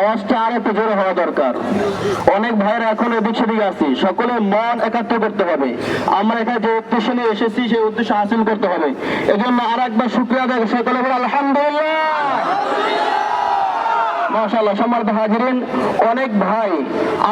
আওয়াজটা আর একটু জোরে হওয়া দরকার। অনেক ভাইরা এখন এদিক সেদিকে আছি সকলে মন একাত্র করতে হবে। আমরা এখানে যে উদ্দেশ্য নিয়ে এসেছি, সেই উদ্দেশ্য হাসিল করতে হবে। এজন্য আর একবার শুক্রিয়া দেখ সকলে আলহামদুলিল্লাহ। মাশাআল্লাহ, সম্মানিত হাজিরিন, অনেক ভাই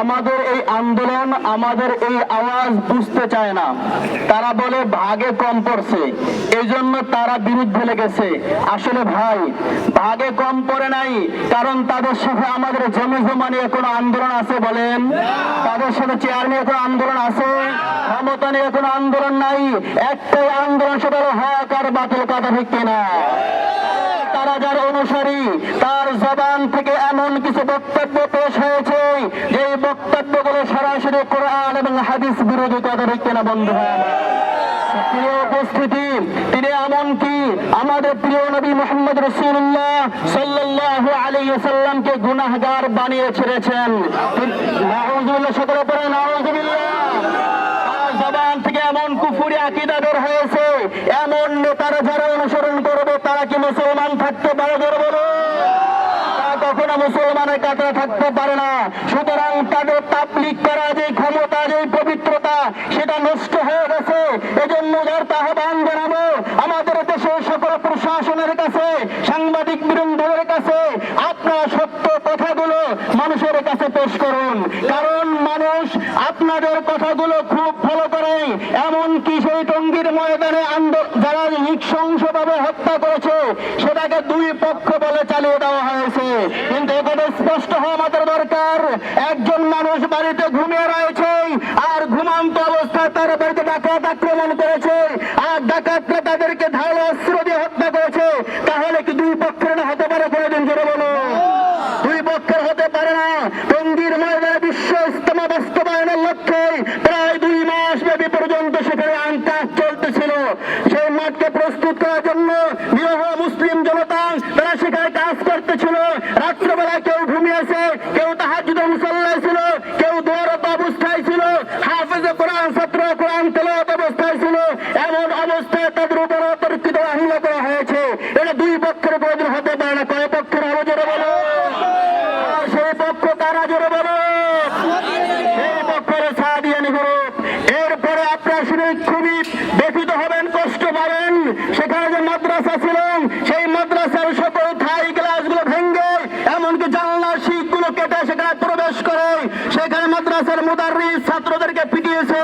আমাদের এই আন্দোলন, আমাদের এই আওয়াজ বুঝতে চায় না। তারা বলে ভাগে কম পড়ছে এই জন্য তারা বিরুদ্ধে লেগেছে। আসলে ভাই, ভাগে কম পড়ে নাই, কারণ তাদের সাথে আমাদের জমি জমা নিয়ে কোনো আন্দোলন আছে বলেন? তাদের সাথে চেয়ার নিয়ে কোনো আন্দোলন আছে? ক্ষমতা নিয়ে কোনো আন্দোলন নাই। একটাই আন্দোলন সেটা হক আর বাতিল কথা ঠিক কিনা? যার অনুসারী, তার জবান থেকে এমন কিছু বক্তব্য পেশ হয়েছে যে এই বক্তব্যগুলো সরাসরি কোরআন এবং হাদিস বিরোধী কথা ঠিক কিনা বন্ধু উপস্থিতি, তিনি এমনকি আমাদের প্রিয় নবী মোহাম্মদ রসুল্লাহ সাল্লাল্লাহু আলাইহি সাল্লামকে গুনাহগার বানিয়ে ছেড়েছেন। সকলে তার জবান থেকে এমন কুফুরি আকিদা হয়েছে, এমন নেতারা যারা অনুসরণ করবে তারা কি মুসলমান থাকতে পারে বড় বলো কখনো মুসলমানের কাতারে থাকতে পারে না। সুতরাং তাদের তাবলিক করা যে ক্ষমতা, যে পবিত্রতা, সেটা নষ্ট হয়ে গেছে। এজন্য যার আহ্বান জানাব আমাদের দেশের সকল প্রশাসনের কাছে সাংবাদিক বৃন্দদের কাছে আপনারা সত্য কথাগুলো মানুষের কাছে পেশ করুন কারণ মানুষ আপনাদের কথাগুলো খুব ভালো করে, এমনকি সেই টঙ্গীর ময়দানে যারা নৃশংসভাবে হত্যা করেছে, সেটাকে দুই পক্ষ বলে চালিয়ে দেওয়া হয়েছে। কিন্তু এখানে স্পষ্ট হওয়া আমাদের দরকার। একজন মানুষ বাড়িতে ঘুমিয়ে রয়েছে আর ঘুমান্ত অবস্থায় তার বাড়িতে ডাকাত আক্রমণ করেছে আর ডাকাতরা তাদেরকে ধারালো অস্ত্র দিয়ে হত্যা করেছে তাহলে কি দুই পক্ষের না হতে পারে কোনোদিন জোরে বলো দুই পক্ষের হতে পারে না টঙ্গীর ময়দানে বিশ্ব ইস্তেমা বাস্তবায়নের লক্ষ্যে প্রায় দুই মাস ব্যাপী পর্যন্ত সেখানে আঙ্কাশ চলতেছিল সেই মাঠকে প্রস্তুত করার জন্য ছাত্রদেরকে পিটিয়েছে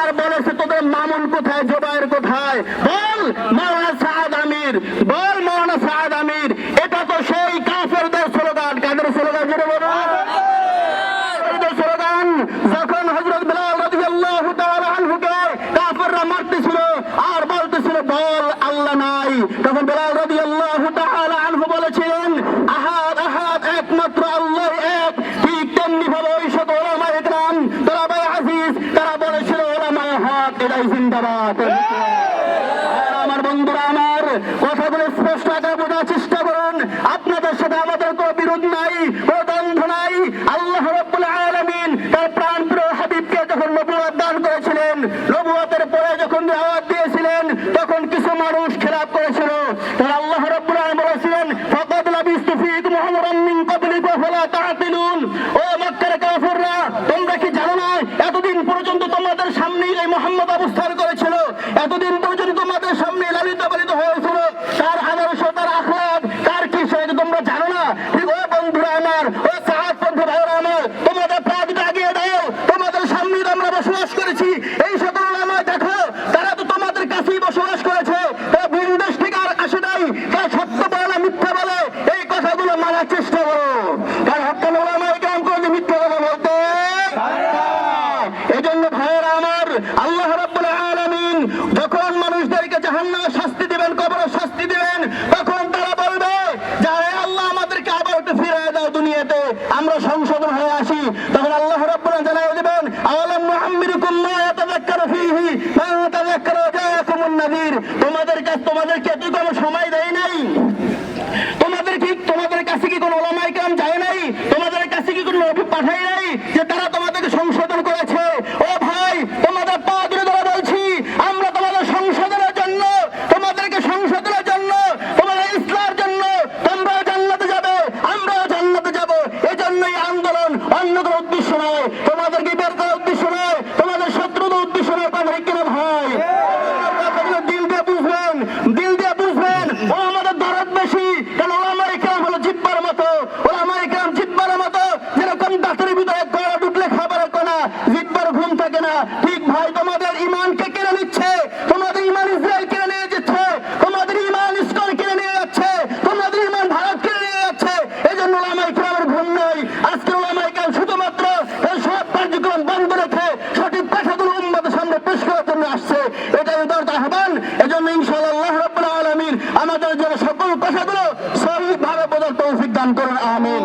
আর বলেছে, তোদের মামুন কোথায়? জোবায়ের কোথায়? বল মাওলানা সাহাদ আমির, বল মাওলানা সাহাদ আমির, এটা তো জিন্দাবাদ। আমার বন্ধুরা আমার কথাগুলো স্পষ্ট আকার বোঝার চেষ্টা করুন। আপনাদের সাথে আমাদের কোনো বিরোধ নাই কোনো দ্বন্দ্ব নাই। আল্লাহ রব্বুল আলমিন তার প্রাণ প্রিয় হাবিবকে যখন নবুয়াদ দান করেছিলেন নবুয়তের পরে যখন দাওয়াত দিয়েছিলেন তখন কিছু মানুষ খেলাপ করেছিল। তারা আল্লাহ রব্বুল কারণ হকাল ওলামা তখন তারা বলবে যারা আল্লাহ আমাদেরকে আবার একটু তোমাদের কাছে কোনো সময় দেয় নাই। তোমাদের কি, তোমাদের কাছে কি কোনো করুন আমিন।